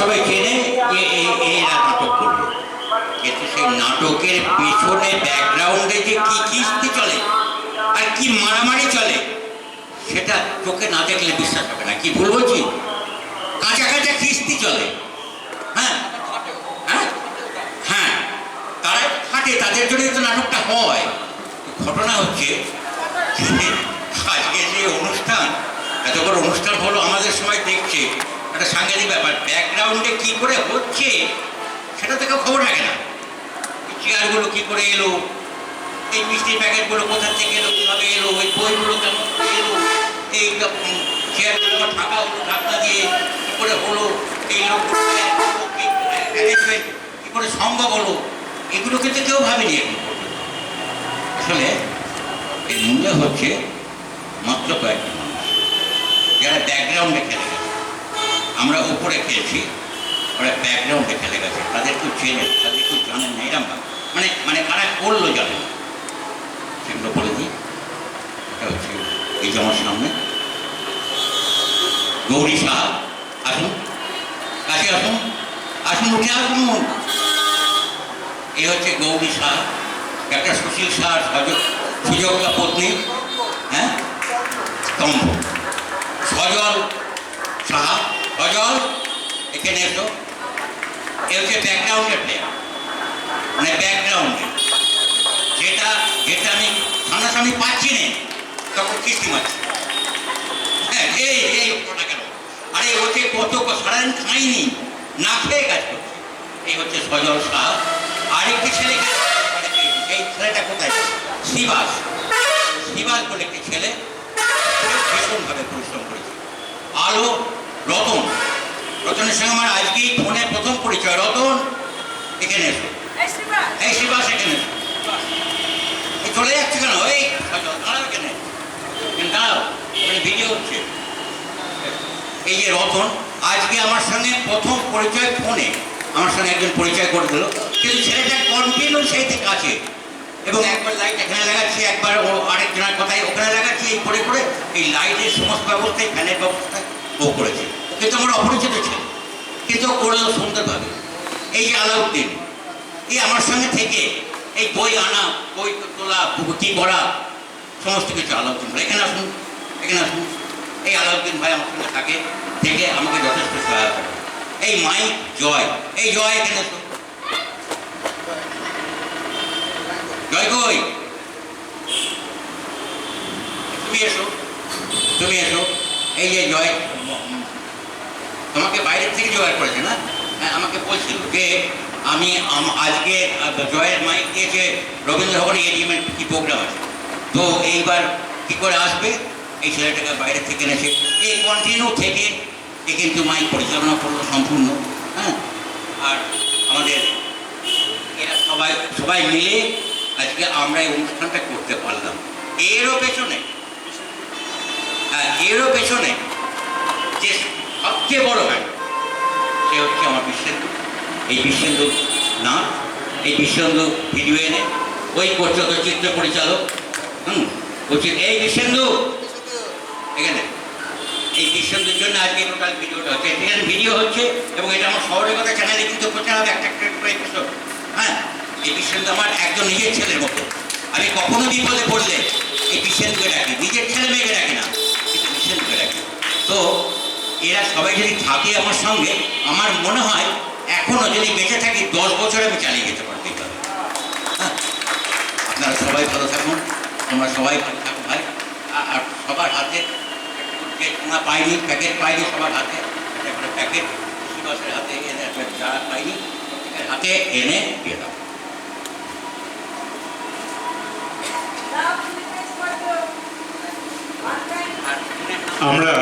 সবাই চেনে যে এই নাটক করবে। কিন্তু সেই নাটকের পেছনে ব্যাকগ্রাউন্ডে যে কি কিস্তি চলে আর কি মারামারি চলে, সেটা চোখে না দেখলে বিশ্বাস হবে না। কি ভুল বলছি? কাঁচা কাঁচা কিস্তি চলে। হ্যাঁ? হ্যাঁ? হ্যাঁ। তারা খাটে, তাদের জন্য তো নাটকটা হয়। ঘটনা হচ্ছে আজকে যে অনুষ্ঠান এতবার অনুষ্ঠান হলো আমাদের সময় দেখছে। একটা সাংঘাতিক ব্যাপার। ব্যাকগ্রাউন্ডে কি করে হচ্ছে, সেটা কেউ খবর রাখে না। চেয়ারগুলো কি করে এলো, এই মিষ্টির প্যাকেটগুলো কোথা থেকে এলো, কীভাবে এলো ওই বইগুলো কেমন করে এলো, এই চেয়ারগুলো ঢাকা হলো ঢাকনা দিয়ে কী করে হলো, এই কী করে সম্ভব হলো এগুলো কিন্তু কেউ ভাবেনি এখন আসলে এর মূল্য হচ্ছে মাত্র কয়েকটি মানুষ, যারা ব্যাকগ্রাউন্ডে খেলে। আমরা উপরে খেয়েছি ওরা ব্যাকগ্রাউন্ডে খেলে গেছে। তাদের কেউ চেনে তাদের কেউ জানেন না এরম মানে মানে কারা করল জানে না। সেগুলো বলে দিই। এটা হচ্ছে এই যে আমার সামনে। গৌরী সাহা আসুন। কাছে আসুন। আসুন, উঠে আসুন। এই হচ্ছে গৌরী সাহা একটা সুশীল সাহার সুযোগ্যা পত্নী। হ্যাঁ? স্তম্ভ সজল সাহা সজল এখানে এসো। এ হচ্ছে ব্যাকগ্রাউন্ডের প্লেয়ার মানে ব্যাকগ্রাউন্ডে যেটা যেটা আমি সামনাসামনি পাচ্ছি না, তখন কিস্তি মারছি। হ্যাঁ এই এই ওটা কেন? আরে ওকে কত সারাদিন খাইনি, না খেয়ে কাজ করছে। এই হচ্ছে সজল শাহ। আরেকটি ছেলে এই ছেলেটা কোথায়? শিবাস। শিবাস বলে একটি ছেলে ভীষণভাবে পরিশ্রম করেছে। আলো রতন রতনের সঙ্গে আমার আজকেই ফোনে প্রথম পরিচয়। রতন এখানে এসো। এই শিবাস। এখানে এসো। চলে যাচ্ছে কেন? এই দাঁড়াও এখানে দাঁড়াও ভিডিও হচ্ছে। এই যে রতন আজকে আমার সঙ্গে প্রথম পরিচয় ফোনে। আমার সঙ্গে একজন পরিচয় করে দিল। কিন্তু ছেলেটা কন্টিনিউ সেই থেকে আছে। এবং একবার লাইট এখানে লাগাচ্ছি একবার আরেকজনের কথাই ওখানে লাগাচ্ছি এই করে করে এই লাইটের সমস্ত ব্যবস্থায় ফ্যানের ব্যবস্থায় ও করেছে। কিন্তু আমার অপরিচিত ছিল। কিন্তু করল সুন্দরভাবে এই যে আলাউদ্দিন, এই আমার সঙ্গে থেকে এই বই আনা, বই তোলা কি করা সমস্ত কিছু আলাউদ্দিন ভাই। এখানে আসুন এখানে আসুন। এই আলাউদ্দিন ভাই আমার সঙ্গে থাকে, থেকে আমাকে যথেষ্ট সহায়তা করে। এই মাইক জয়, এই জয় এখানে জয় কই? তুমি এসো তুমি এসো। এই যে জয়, তোমাকে বাইরের থেকে জোগাড় করেছে না? হ্যাঁ আমাকে বলছিল যে আমি আজকে জয়ের মাইক দিয়েছে রবীন্দ্র ভবনে এডিমেন্ট কি প্রোগ্রাম আছে। তো এইবার কি করে আসবে? এই ছেলেটাকে বাইরে থেকে এনেছে। এই কন্টিনিউ থেকে এ কিন্তু মাইক পরিচালনা করল সম্পূর্ণ হ্যাঁ? আর আমাদের এরা সবাই সবাই মিলে আজকে আমরা এই অনুষ্ঠানটা করতে পারলাম। এরও পেছনে হ্যাঁ এরও পেছনে যে সবচেয়ে বড় হয় সে হচ্ছে আমার বিশ্বেন্দু। এই বিশ্বেন্দু নাচ এই বিশ্বেন্দু ভিডিও এনে, ওই করছে তো চিত্র পরিচালক। হুম, বলছি, এই বিশ্বেন্দু! এখানে। এই বিশ্বেন্দুর জন্য আজকে টোটাল ভিডিওটা হচ্ছে, এখানে ভিডিও হচ্ছে এবং এটা আমার শহরের কথা, চ্যানেলে কিন্তু প্রচার হবে একটা একটা করে। হ্যাঁ এই বিশ্বেন্দু আমার একজন নিজের ছেলের মতো। আমি কখনো বিপদে পড়লে এরা সবাই যদি থাকে আমার সঙ্গে আমার মনে হয় এখনও যদি বেঁচে থাকি দশ বছর আমি চালিয়ে যেতে পারব। হ্যাঁ আপনারা সবাই ভালো থাকুন তোমরা সবাই ভালো থাকুন ভাই আর- সবার হাতে তোমরা পাইনি প্যাকেট পাইনি সবার হাতে একটা করে প্যাকেট শিবাসের হাতে এনে একটা যারা পাইনি হাতে এনে দিয়ে দাও আর আমরা